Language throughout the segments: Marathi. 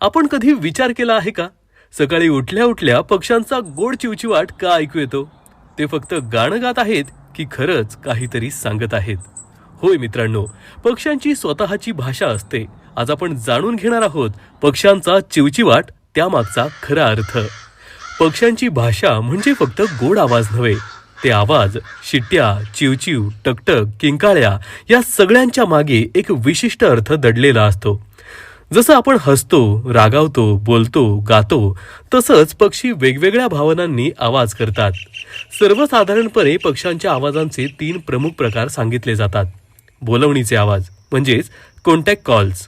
आपण कधी विचार केला आहे का? सकाळी उठल्या उठल्या पक्ष्यांचा गोड चिवचिवाट का ऐकू येतो? ते फक्त गाणं गात आहेत की खरंच काहीतरी सांगत आहेत. होय मित्रांनो पक्ष्यांची स्वतःची भाषा असते. आज आपण जाणून घेणार आहोत पक्ष्यांचा चिवचिवाट त्यामागचा खरा अर्थ. पक्ष्यांची भाषा म्हणजे फक्त गोड आवाज नव्हे ते आवाज शिट्ट्या चिवचिव टकटक किंकाळ्या या सगळ्यांच्या मागे एक विशिष्ट अर्थ दडलेला असतो. जसं आपण हसतो रागावतो बोलतो गातो तसंच पक्षी वेगवेगळ्या भावनांनी आवाज करतात. सर्वसाधारणपणे पक्ष्यांच्या आवाजांचे तीन प्रमुख प्रकार सांगितले जातात. बोलवणीचे आवाज म्हणजेच कॉन्टॅक्ट कॉल्स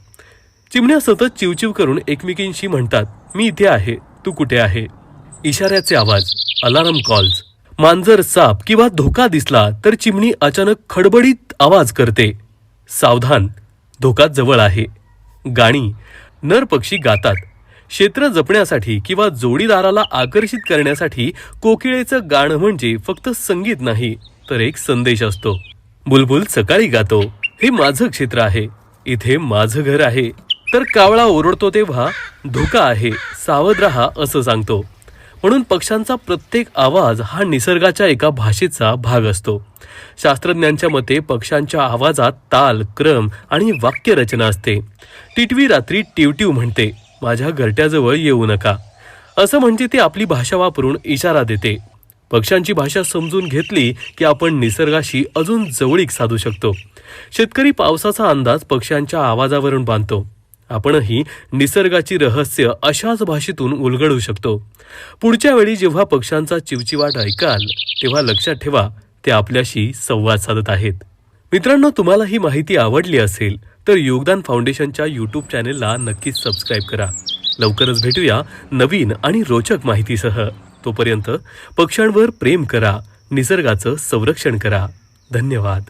चिमण्या सतत चिवचिव करून एकमेकींशी म्हणतात मी इथे आहे तू कुठे आहे? इशाऱ्याचे आवाज अलार्म कॉल्स मांजर साप किंवा धोका दिसला तर चिमणी अचानक खडबडीत आवाज करते. सावधान धोका जवळ आहे. गाणी नर पक्षी गातात क्षेत्र जपण्यासाठी किंवा जोडीदाराला आकर्षित करण्यासाठी कोकिळेचं गाणं म्हणजे फक्त संगीत नाही तर एक संदेश असतो. बुलबुल सकाळी गातो हे माझं क्षेत्र आहे इथे माझं घर आहे. तर कावळा ओरडतो तेव्हा धोका आहे सावध राहा असं सांगतो. म्हणून पक्ष्यांचा प्रत्येक आवाज हा निसर्गाच्या एका भाषेचा भाग असतो. शास्त्रज्ञांच्या मते पक्ष्यांच्या आवाजात ताल क्रम आणि वाक्यरचना असते. टिटवी रात्री टिवटिव म्हणते माझ्या घरट्याजवळ येऊ नका. असं म्हणजे ते आपली भाषा वापरून इशारा देते. पक्ष्यांची भाषा समजून घेतली की आपण निसर्गाशी अजून जवळीक साधू शकतो. शेतकरी पावसाचा अंदाज पक्ष्यांच्या आवाजावरून बांधतो. आपणही निसर्गाची रहस्य अशाच भाषेतून उलगडू शकतो. पुढच्या वेळी जेव्हा पक्ष्यांचा चिवचिवाट ऐकाल तेव्हा लक्षात ठेवा ते आपल्याशी संवाद साधत आहेत. मित्रांनो तुम्हाला ही माहिती आवडली असेल तर योगदान फाउंडेशनच्या यूट्यूब चॅनेलला नक्कीच सबस्क्राईब करा. लवकरच भेटूया नवीन आणि रोचक माहितीसह. तोपर्यंत पक्ष्यांवर प्रेम करा निसर्गाचं संरक्षण करा. धन्यवाद.